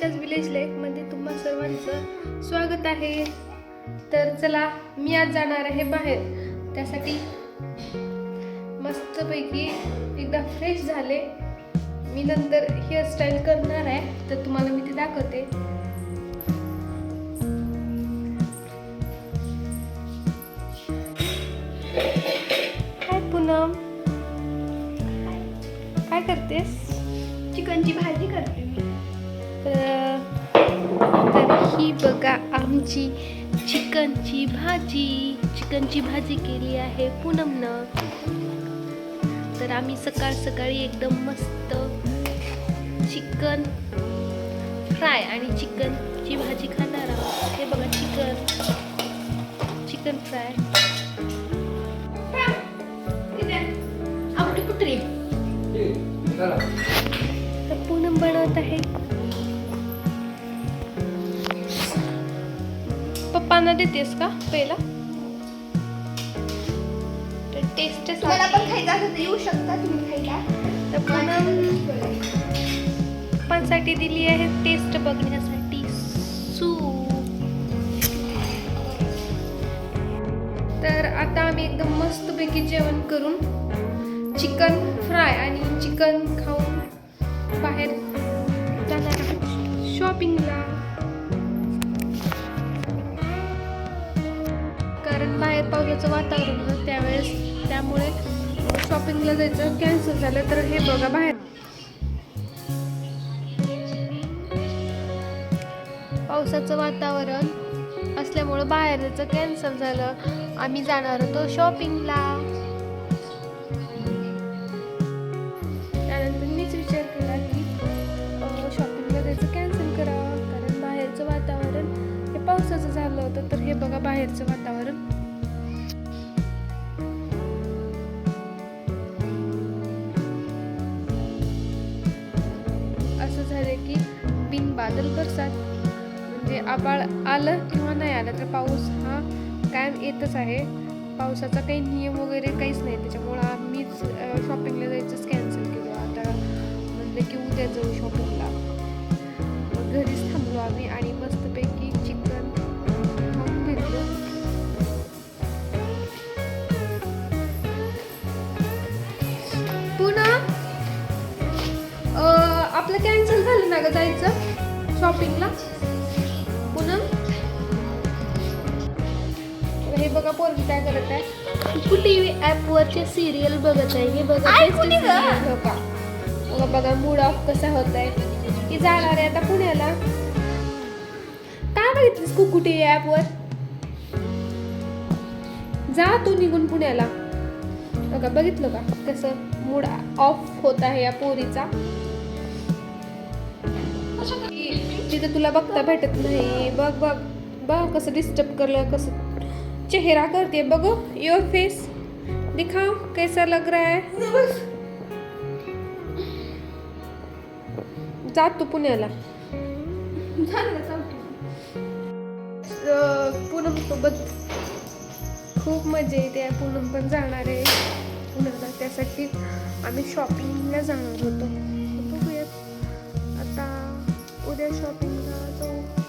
Sunita's village लाईफमध्ये तुम्हा सर्वांचं स्वागत आहे. तर चला मी आज जाणार आहे बाहेर. त्यासाठी मस्तपैकी एकदा फ्रेश झाले. मी नंतर हेअरस्टाईल करणार आहे. तर तुम्हाला मी ते दाखवते. काय पूनम काय करतेस? चिकनची भाजी करते मी. तर ही बघा आमची चिकनची भाजी चिकनची भाजी केली आहे पूनमनं. तर आम्ही सकाळ सकाळी एकदम मस्त चिकन फ्राय आणि चिकनची भाजी खाणार आहोत. हे बघा चिकन चिकन फ्राय. आवडी कुत्री तर पूनम बनवत आहे. पप्पांना देतेस का पहिला? तर टेस्ट पण खायचं असेल तर येऊ शकता तुम्ही खायला. तर पूनम पप्पांसाठी दिली आहे टेस्ट बघण्यासाठी सूप तर आता आम्ही एकदम मस्तपैकी जेवण करून चिकन फ्राय आणि चिकन खाऊन बाहेर जाणार शॉपिंगला बाहेर पावसाचं वातावरण होतं त्यावेळेस. त्यामुळे शॉपिंगला जायचं कॅन्सल झालं तर हे बघा बाहेर. पावसाचं वातावरण असल्यामुळं बाहेर जायचं कॅन्सल झालं. आम्ही जाणार होतो शॉपिंगला त्यानंतर मीच विचार केला की शॉपिंगला जायचं कॅन्सल करावं कारण बाहेरचं वातावरण हे पावसाचं झालं होतं तर हे बघा बाहेरचं वातावरण. बादल बरसात. म्हणजे आबाळ आलं किंवा नाही आलं तर पाऊस हा कायम येतच आहे. पावसाचा काही नियम वगैरे काहीच नाही. त्याच्यामुळं आम्हीच शॉपिंगला जायचंच कॅन्सल केलं. आता म्हणलं की उद्या जाऊ शॉपिंगला मग घरीच थांबलो आम्ही आणि मस्तपैकी चिकन खाऊन घेतलं. पुन्हा आपलं कॅन्सल झालं ना ग जायचं? शॉपिंगला पुन्हा? हे बघा पोरगी काय करत आहे. कुठे ॲपवरचे सिरियल बघत आहे. हे बघा ते कुठे बघा. बघा मूड ऑफ कसा होत आहे की जाणार आहे आता पुण्याला. काय बघितलीस कुकुटी ॲपवर जा तू निघून पुण्याला. बघा बघितलं का कसं मूड ऑफ होत आहे या पोरीचा? तिथं तुला बघता भेटत नाही. बघ बघ. बघ कसं डिस्टर्ब करलं कसं चेहरा करते. बघ युअर फेस दिखाओ कैसा लग रहा है? जात तू पुण्याला. पूनम सोबत खूप मजा येते. पूनम पण जाणार आहे. पुण्याला त्यासाठी आम्ही शॉपिंगला जाणार होतो. other shopping.